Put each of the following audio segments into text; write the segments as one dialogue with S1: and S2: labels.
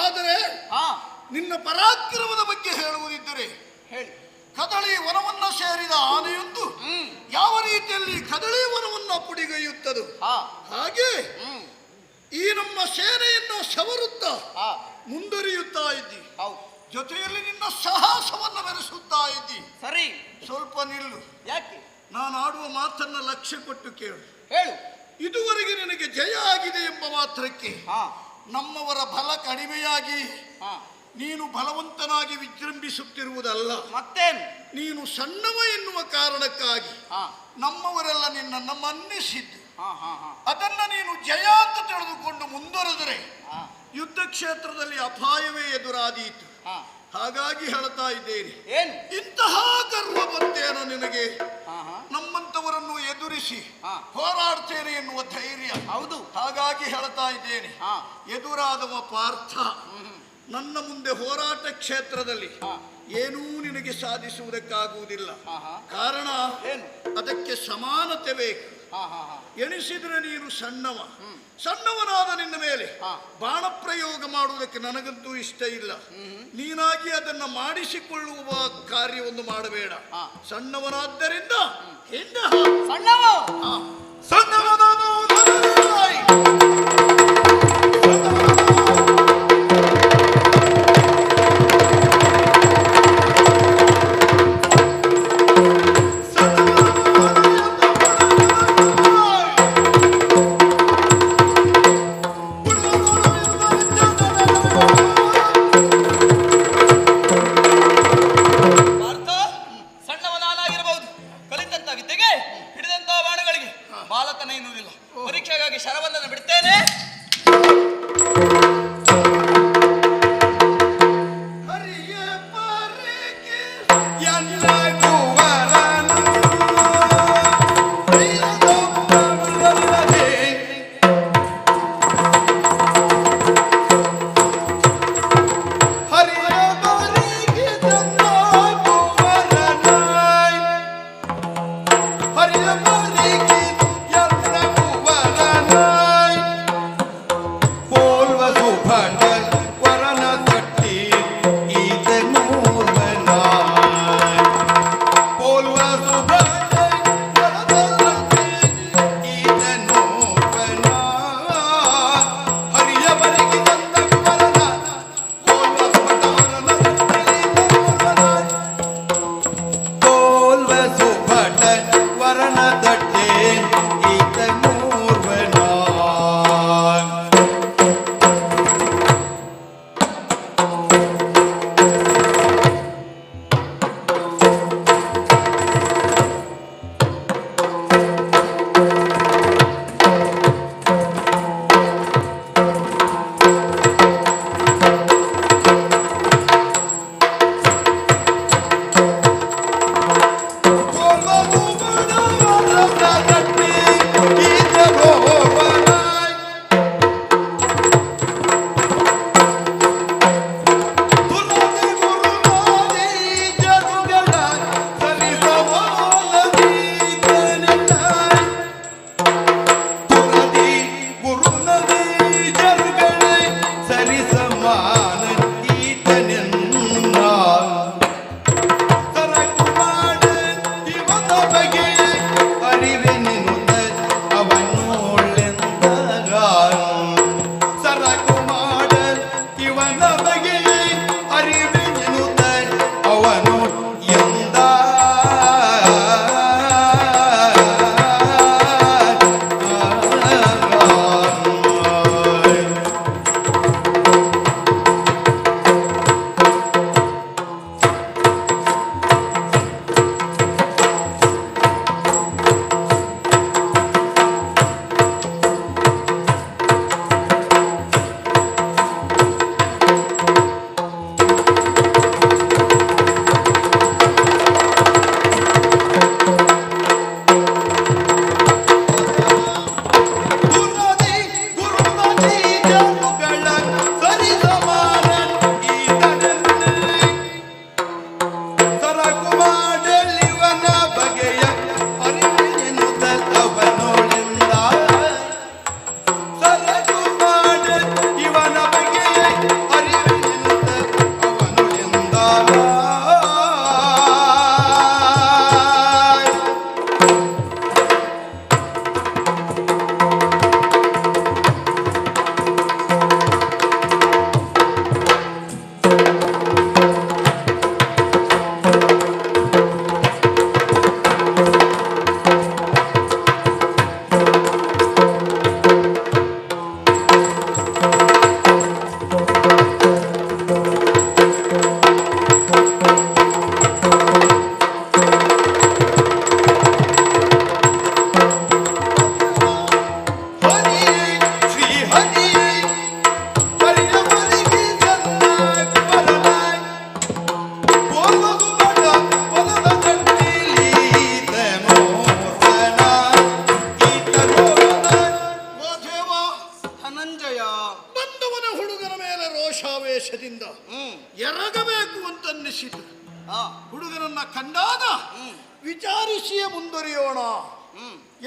S1: ಆದರೆ ಹಾ. ನಿನ್ನ ಪರಾಕ್ರಮದ ಬಗ್ಗೆ ಹೇಳುವುದಿದ್ದರೆ ಹೇಳಿ. ಕದಳಿ ವನವನ್ನ ಸೇರಿದ ಆನೆಯೊಂದು ಯಾವ ರೀತಿಯಲ್ಲಿ ಕದಳಿ ವನವನ್ನ ಪುಡಿಗೈಯುತ್ತದೆ ಹಾಗೆ ಈ ನಮ್ಮ ಸೇನೆಯನ್ನು ಸವರುತ್ತ ಮುಂದುವರಿಯುತ್ತಾ ಇದ್ದಿ. ಜೊತೆಯಲ್ಲಿ ನಿನ್ನ ಸಾಹಸವನ್ನು ಬೆರೆಸುತ್ತಾ ಇದ್ದಿ.
S2: ಸರಿ.
S1: ಸ್ವಲ್ಪ ನಿಲ್ಲು.
S2: ಯಾಕೆ?
S1: ನಾನು ಆಡುವ ಮಾತನ್ನ ಲಕ್ಷ್ಯ ಕೊಟ್ಟು ಕೇಳು.
S2: ಹೇಳು.
S1: ಇದುವರೆಗೆ ನಿನಗೆ ಜಯ ಆಗಿದೆ ಎಂಬ ಮಾತ್ರಕ್ಕೆ ನಮ್ಮವರ ಬಲ ಕಡಿಮೆಯಾಗಿ ನೀನು ಬಲವಂತನಾಗಿ ವಿಜೃಂಭಿಸುತ್ತಿರುವುದಲ್ಲ.
S2: ಮತ್ತೆ
S1: ನೀನು ಸಣ್ಣವ ಎನ್ನುವ ಕಾರಣಕ್ಕಾಗಿ
S2: ಹಾ.
S1: ನಮ್ಮವರೆಲ್ಲ ನಿನ್ನನ್ನು ಮನ್ನಿಸಿದ್ದು. ಅದನ್ನ ನೀನು ಜಯ ಅಂತ ತಿಳಿದುಕೊಂಡು ಮುಂದುವರೆದರೆ ಯುದ್ಧ ಕ್ಷೇತ್ರದಲ್ಲಿ ಅಪಾಯವೇ ಎದುರಾದೀತು.
S2: ಹಾ.
S1: ಹಾಗಾಗಿ ಹೇಳ್ತಾ ಇದ್ದೇನೆ.
S2: ಏನು?
S1: ಇಂತಹ ಗರ್ವ ಬಂತೇನೋ ನಿನಗೆ? ಎದುರಿಸಿ. ಹೋರಾಡ್ತೇನೆ ಎನ್ನುವ ಧೈರ್ಯ.
S2: ಹೌದು.
S1: ಹಾಗಾಗಿ ಹೇಳ್ತಾ ಇದ್ದೇನೆ. ಎದುರಾದವ ಪಾರ್ಥ. ನನ್ನ ಮುಂದೆ ಹೋರಾಟ ಕ್ಷೇತ್ರದಲ್ಲಿ. ಏನೂ ನಿನಗೆ ಸಾಧಿಸುವುದಕ್ಕಾಗುವುದಿಲ್ಲ. ಕಾರಣ
S2: ಏನು?
S1: ಅದಕ್ಕೆ ಸಮಾನತೆ ಬೇಕು. ಎಣಿಸಿದ್ರೆ ನೀನು ಸಣ್ಣವ. ಸಣ್ಣವನಾದ ನಿನ್ನ ಮೇಲೆ. ಬಾಣ ಪ್ರಯೋಗ ಮಾಡುವುದಕ್ಕೆ ನನಗಂತೂ ಇಷ್ಟ ಇಲ್ಲ ನೀನಾಗಿ ಅದನ್ನು ಮಾಡಿಸಿಕೊಳ್ಳುವ ಕಾರ್ಯವನ್ನು ಮಾಡಬೇಡ. ಸಣ್ಣವನಾದ್ದರಿಂದ ಹಿಂದೆ.
S2: ಸಣ್ಣವ
S1: ಹಾ.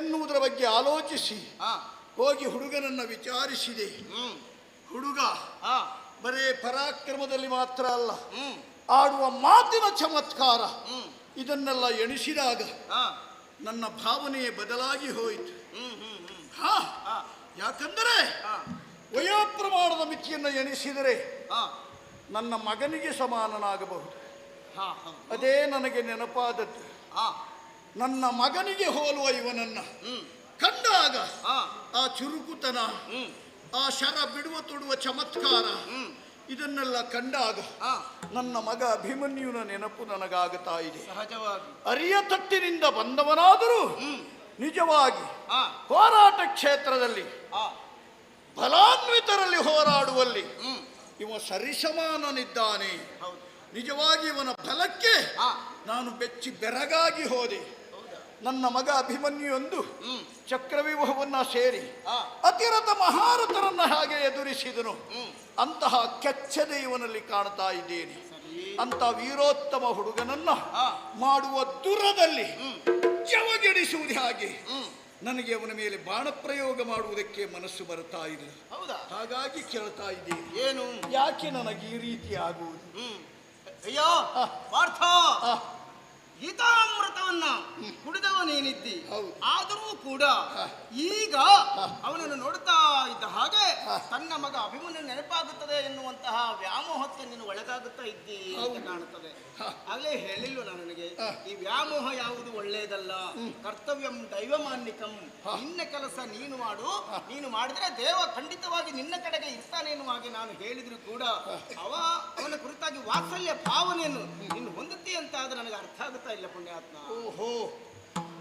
S1: ಎನ್ನುವುದರ ಬಗ್ಗೆ ಆಲೋಚಿಸಿ. ಹೋಗಿ ಹುಡುಗನನ್ನು ವಿಚಾರಿಸಿದೆ. ಹುಡುಗ
S3: ಹಾ.
S1: ಬರೇ ಪರಾಕ್ರಮದಲ್ಲಿ ಮಾತ್ರ ಅಲ್ಲ. ಆಡುವ ಮಾತಿನ ಚಮತ್ಕಾರ. ಇದನ್ನೆಲ್ಲ ಎಣಿಸಿದಾಗ ನನ್ನ ಭಾವನೆಯೇ ಬದಲಾಗಿ ಹೋಯಿತು. ಹಾ.
S3: ಹಾ.
S1: ಯಾಕಂದರೆ ವಯೋಪ್ರಮಾಣದ ಮಿತಿಯನ್ನು ಎಣಿಸಿದರೆ ನನ್ನ ಮಗನಿಗೆ ಸಮಾನನಾಗಬಹುದು.
S3: ಹಾ
S1: ಅದೇ ನನಗೆ ನೆನಪಾದದ್ದು.
S3: ಹಾ.
S1: ನನ್ನ ಮಗನಿಗೆ ಹೋಲುವ ಇವನನ್ನ. ಕಂಡಾಗ ಆ. ಚುರುಕುತನ ಆ ಶರ ಬಿಡುವ ತೊಡುವ ಚಮತ್ಕಾರ ಇದನ್ನೆಲ್ಲ ಕಂಡಾಗ ನನ್ನ ಮಗ ಅಭಿಮನ್ಯುನ ನೆನಪು ನನಗಾಗುತ್ತಾ ಇದೆ. ಅರಿಯ ತಟ್ಟಿನಿಂದ ಬಂದವನಾದರೂ ನಿಜವಾಗಿ ಹೋರಾಟ ಕ್ಷೇತ್ರದಲ್ಲಿ ಬಲಾನ್ವಿತರಲ್ಲಿ ಹೋರಾಡುವಲ್ಲಿ ಇವ ಸರಿಸಮಾನನಿದ್ದಾನೆ.
S3: ಹೌದು.
S1: ನಿಜವಾಗಿ ಇವನ
S3: ಬಲಕ್ಕೆ
S1: ನಾನು ಬೆಚ್ಚಿ ಬೆರಗಾಗಿ ಹೌದಾ. ನನ್ನ ಮಗ ಅಭಿಮನ್ಯುವೊಂದು
S3: ಎಂದು
S1: ಚಕ್ರವ್ಯೂಹವನ್ನ ಸೇರಿ
S3: ಅತಿರತ
S1: ಅತಿರಥ ಮಹಾರಥರನ್ನ ಹಾಗೆ ಎದುರಿಸಿದನು. ಅಂತಹ ಕೆಚ್ಚದೆ ಇವನಲ್ಲಿ ಕಾಣ್ತಾ ಇದ್ದೇನೆ. ಅಂತ ವೀರೋತ್ತಮ ಹುಡುಗನನ್ನ ಮಾಡುವ ದುರದಲ್ಲಿ ಜವಗೆಡಿಸುವುದು ಹಾಗೆ. ನನಗೆ ಅವನ ಮೇಲೆ ಬಾಣ ಪ್ರಯೋಗ ಮಾಡುವುದಕ್ಕೆ ಮನಸ್ಸು ಬರ್ತಾ ಇಲ್ಲ
S3: ಹೌದಾ?
S1: ಹಾಗಾಗಿ ಕೇಳ್ತಾ ಇದ್ದೇನೆ.
S3: ಏನು?
S1: ಯಾಕೆ ನನಗೆ ಈ ರೀತಿ ಆಗುವುದು?
S3: ಅಯ್ಯೋ ಗೀತಾಮೃತವನ್ನ
S1: ಕುಡಿದವನೇನಿದ್ದಿ
S3: ಆದರೂ ಕೂಡ ಈಗ ಅವನನ್ನು ನೋಡ್ತಾ ಇದ್ದ ಹಾಗೆ. ತನ್ನ ಮಗ ಅಭಿಮನ್ಯು ನೆನಪಾಗುತ್ತದೆ ಎನ್ನುವಂತಹ ವ್ಯಾಮೋಹಕ್ಕೆ ನೀನು ಒಳಗಾಗುತ್ತಾ ಇದ್ದಿ ಅಂತ ಕಾಣುತ್ತದೆ.
S1: ಅಲ್ಲೇ
S3: ಹೇಳಿಲ್ಲ ಹೇಳಿಲ್ವ ನನಗೆ ಈ ವ್ಯಾಮೋಹ ಯಾವುದು ಒಳ್ಳೆಯದಲ್ಲ? ಕರ್ತವ್ಯಂ ದೈವಮಾನ್ಯಕಂ. ನಿನ್ನ ಕೆಲಸ ನೀನು ಮಾಡು. ನೀನು ಮಾಡಿದ್ರೆ ದೇವ ಖಂಡಿತವಾಗಿ ನಿನ್ನ ಕಡೆಗೆ ಇರ್ತಾನೆ ಎನ್ನುವ ಹಾಗೆ ನಾನು ಹೇಳಿದ್ರು ಕೂಡ ಅವ ಅವನ ಕುರಿತಾಗಿ ವಾತ್ಸಲ್ಯ ಭಾವನೆಯನ್ನು ನೀನು ಹೊಂದುತ್ತಿ ಅಂತ ಆದ್ರೆ ನನಗೆ ಅರ್ಥ ಆಗುತ್ತಾ ಇಲ್ಲ ಪುಣ್ಯಾತ್ಮ.
S1: ಓಹೋ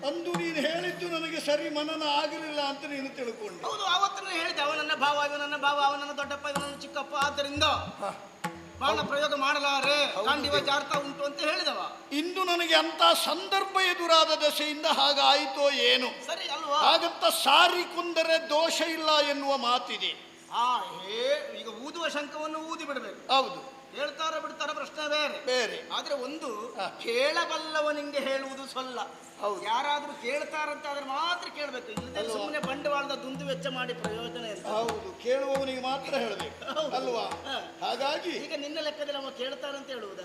S1: ಅಂದು ನೀನು ಹೇಳಿದ್ದು ನನಗೆ ಸರಿ ಮನನ ಆಗಲಿಲ್ಲ ಅಂತ ನೀನು ತಿಳ್ಕೊಂಡು.
S3: ಹೌದು ಆವತ್ತನೇ ಹೇಳಿದೆ ಅವನನ್ನ ಭಾವ ಇವನನ್ನ ಭಾವ ಅವನನ್ನ ದೊಡ್ಡಪ್ಪ ಇವನನ್ನ ಚಿಕ್ಕಪ್ಪ ಆದ್ದರಿಂದ
S1: ಬಹಳ
S3: ಬಾಣ ಪ್ರಯೋಗ ಮಾಡಲಾರೆ ಕಾಂಡಿವ ಜಾರ್ತಾ ಉಂಟು ಅಂತ ಹೇಳಿದವ.
S1: ಇಂದು ನನಗೆ ಅಂತ ಸಂದರ್ಭ ಎದುರಾದ ದಶೆಯಿಂದ ಹಾಗಾಯಿತೋ ಏನು?
S3: ಸರಿ ಅಲ್ವಾ?
S1: ಹಾಗಂತ ಸಾರಿ ಕುಂದರೆ ದೋಷ ಇಲ್ಲ ಎನ್ನುವ ಮಾತಿದೆ.
S3: ಆ ಹೇ ಈಗ ಊದುವ ಶಂಕವನ್ನು ಊದಿ ಬಿಡಬೇಕು.
S1: ಹೌದು.
S3: ಪ್ರಶ್ನೆ ಬೇರೆ.
S1: ಬೇರೆ.
S3: ಆದ್ರೆ ಒಂದು. ಕೇಳಬಲ್ಲವನಿಗೆ ಹೇಳುವುದು ಸೊಲ್ಲ.
S1: ಹೌದು.
S3: ಯಾರಾದ್ರೂ ಕೇಳ್ತಾರಂತ ಆದ್ರೆ ಮಾತ್ರ ಕೇಳಬೇಕು. ಇಲ್ಲದೆ ಸುಮ್ಮನೆ ಬಂಡವಾಳದ ದುಂದು ವೆಚ್ಚ ಮಾಡಿ ಪ್ರಯೋಜನ ಇಲ್ಲ.
S1: ಹೌದು. ಕೇಳುವವನಿಗೆ ಮಾತ್ರ ಹೇಳಬೇಕು. ಅಲ್ವಾ. ಹಾಗಾಗಿ
S3: ಈಗ ನಿನ್ನ ಲೆಕ್ಕದಲ್ಲಿ ಅವ ಕೇಳ್ತಾರಂತ ಹೇಳುವುದ?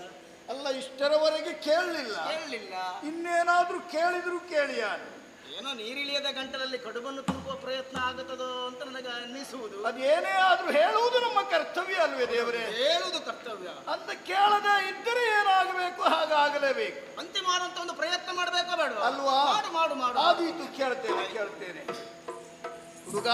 S1: ಅಲ್ಲ ಇಷ್ಟರವರೆಗೆ ಕೇಳಲಿಲ್ಲ.
S3: ಕೇಳಲಿಲ್ಲ.
S1: ಇನ್ನೇನಾದ್ರೂ ಕೇಳಿದ್ರು ಕೇಳಿಯಾನು
S3: ಏನೋ ನೀರಿಳಿಯದ ಗಂಟಲಲ್ಲಿ ಕಡುಬನ್ನು ತುಂಬುವ ಪ್ರಯತ್ನ ಆಗುತ್ತದೋ ಅಂತ ನನಗೆ ಅನ್ನಿಸುವುದು.
S1: ಅದೇನೇ ಆದ್ರೂ ಹೇಳುವುದು ನಮ್ಮ ಕರ್ತವ್ಯ ಅಲ್ವೇ ದೇವರೇ?
S3: ಹೇಳುವುದು ಕರ್ತವ್ಯ.
S1: ಅಂತ ಕೇಳದೆ ಇದ್ದರೆ ಏನಾಗಬೇಕು? ಹಾಗಾಗಲೇಬೇಕು.
S3: ಅಂತಿಮವಾದಂತ ಒಂದು ಪ್ರಯತ್ನ ಮಾಡಬೇಕೋ ಬೇಡ
S1: ಅಲ್ವಾ?
S3: ಮಾಡು ಮಾಡು ಮಾಡು.
S1: ಆದೀತು ಕೇಳ್ತೇನೆ ಕೇಳ್ತೇನೆ. ಹುಡುಗ!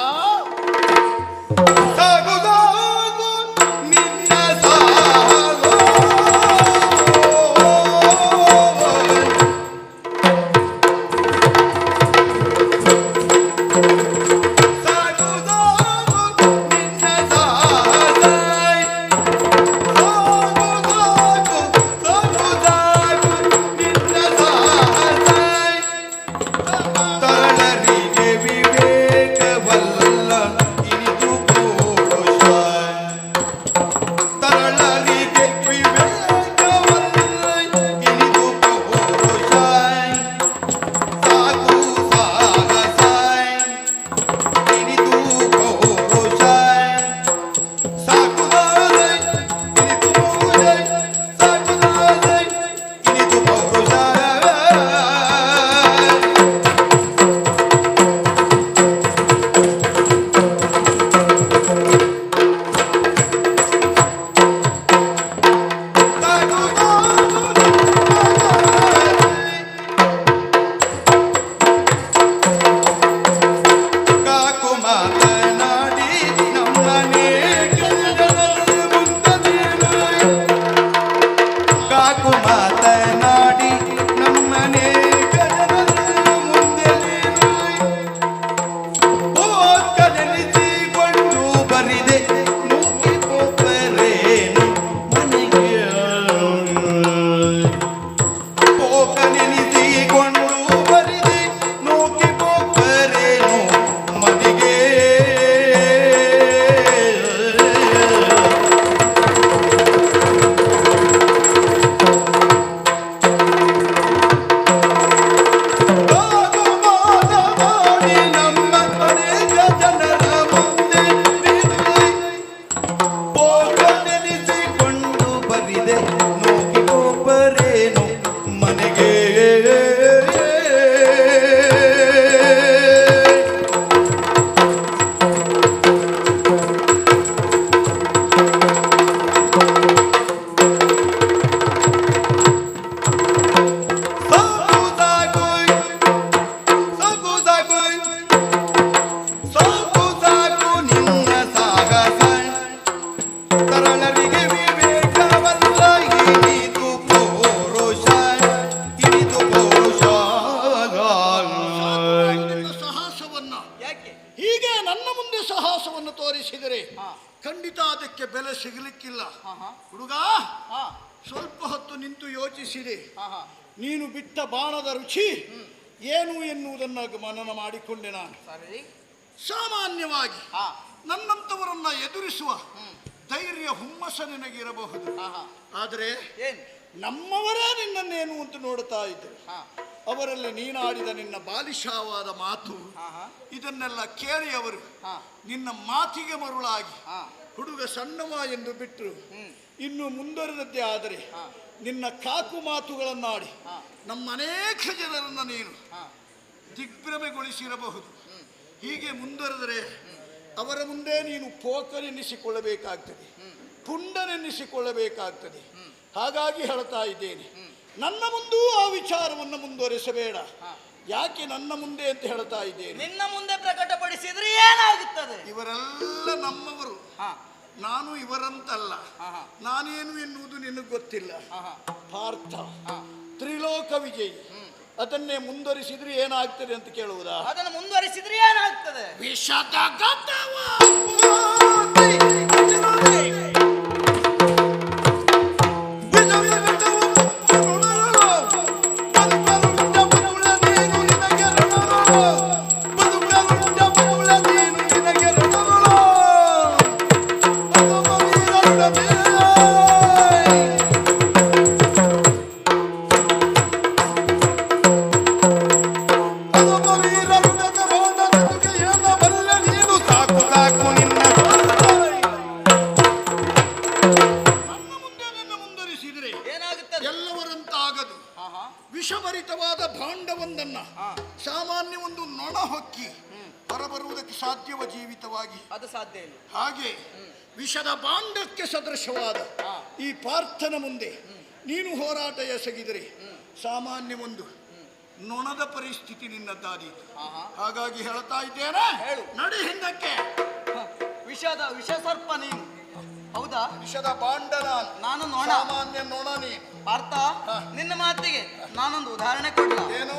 S1: ಏನು ಎನ್ನುವುದನ್ನು ಮನನ ಮಾಡಿಕೊಂಡೆ ನಾನು.
S3: ಸರಿ.
S1: ಸಾಮಾನ್ಯವಾಗಿ
S3: ಹಾ.
S1: ನನ್ನಂತವರನ್ನ ಎದುರಿಸುವ ಧೈರ್ಯ ಹುಮ್ಮಸ ನಿನಗಿರಬಹುದು. ಆದರೆ
S3: ಏನ್?
S1: ನಮ್ಮವರೇ ನಿನ್ನನ್ನೇನು ಅಂತ ನೋಡ್ತಾ ಇದ್ದರು
S3: ಹಾ.
S1: ಅವರಲ್ಲಿ ನೀನಾಡಿದ ನಿನ್ನ ಬಾಲಿಶಾವಾದ ಮಾತು ಇದನ್ನೆಲ್ಲ ಕೇಳಿ ಅವರು
S3: ಹಾ.
S1: ನಿನ್ನ ಮಾತಿಗೆ ಮರುಳಾಗಿ
S3: ಹಾ.
S1: ಹುಡುಗ ಸಣ್ಣವ ಎಂದು ಬಿಟ್ಟರು ಇನ್ನು ಮುಂದುವರೆದದ್ದೇ ಆದರೆ
S3: ಹಾ.
S1: ನಿನ್ನ ಕಾಕು ಮಾತುಗಳನ್ನಾಡಿ. ನಮ್ಮ ಅನೇಕ ಜನರನ್ನು ನೀನು ದಿಗ್ಭ್ರಮೆಗೊಳಿಸಿರಬಹುದು. ಹೀಗೆ ಮುಂದುವರೆದರೆ ಅವರ ಮುಂದೆ ನೀನು ಪೋಕರೆನ್ನಿಸಿಕೊಳ್ಳಬೇಕಾಗ್ತದೆ. ಪುಂಡನೆನ್ನಿಸಿಕೊಳ್ಳಬೇಕಾಗ್ತದೆ. ಹಾಗಾಗಿ ಹೇಳ್ತಾ ಇದ್ದೇನೆ. ನನ್ನ ಮುಂದೂ ಆ ವಿಚಾರವನ್ನು ಮುಂದುವರೆಸಬೇಡ. ಯಾಕೆ ನನ್ನ ಮುಂದೆ ಅಂತ ಹೇಳ್ತಾ ಇದ್ದೇನೆ.
S3: ನಿನ್ನ ಮುಂದೆ ಪ್ರಕಟಪಡಿಸಿದ್ರೆ ಏನಾಗುತ್ತದೆ?
S1: ಇವರೆಲ್ಲ ನಮ್ಮವರು.
S3: ಹಾ.
S1: ನಾನು ಇವರಂತಲ್ಲ. ನಾನೇನು ಎನ್ನುವುದು ನಿನಗೆ ಗೊತ್ತಿಲ್ಲ. ಪಾರ್ಥ ತ್ರಿಲೋಕ ವಿಜಯಿ. ಅದನ್ನೇ ಮುಂದುವರಿಸಿದ್ರೆ ಏನಾಗ್ತದೆ ಅಂತ ಕೇಳುವುದಾ?
S3: ಅದನ್ನು ಮುಂದುವರಿಸಿದ್ರೆ ಏನಾಗ್ತದೆ?
S1: ವಿಷದ ವಿಷಭರಿತವಾದ ಭಾಂಡವೊಂದನ್ನ ಸಾಮಾನ್ಯ ಒಂದು ನೊಣ ಹೊಕ್ಕಿ ಹೊರಬರುವುದಕ್ಕೆ ಸಾಧ್ಯವ ಜೀವಿತವಾಗಿ.
S3: ಅದು ಸಾಧ್ಯ ಇಲ್ಲ.
S1: ಹಾಗೆ ವಿಷದ ಭಾಂಡಕ್ಕೆ ಸದೃಶವಾದ ಈ ಪಾರ್ಥನ ಮುಂದೆ ನೀನು ಹೋರಾಟ ಎಸಗಿದರೆ ಸಾಮಾನ್ಯ ಒಂದು ನೊಣದ ಪರಿಸ್ಥಿತಿ ನಿನ್ನದ್ದಾದೀತು. ಹಾಗಾಗಿ ಹೇಳ್ತಾ ಇದ್ದೇನೆ. ನಡಿ ಹಿಂದಕ್ಕೆ.
S3: ವಿಷದ ವಿಷ ಸರ್ಪ ನೀನು. ಹೌದಾ?
S1: ವಿಷದ ಭಾಂಡ ನಾನು
S3: ನೋಡ.
S1: ಸಾಮಾನ್ಯ ಅರ್ಥ ನೀನು
S3: ಪಾರ್ಥ ನಿನ್ನ ಮಾತಿಗೆ ನಾನೊಂದು ಉದಾಹರಣೆ ಕೊಡ್ಲಾ?
S1: ಏನು?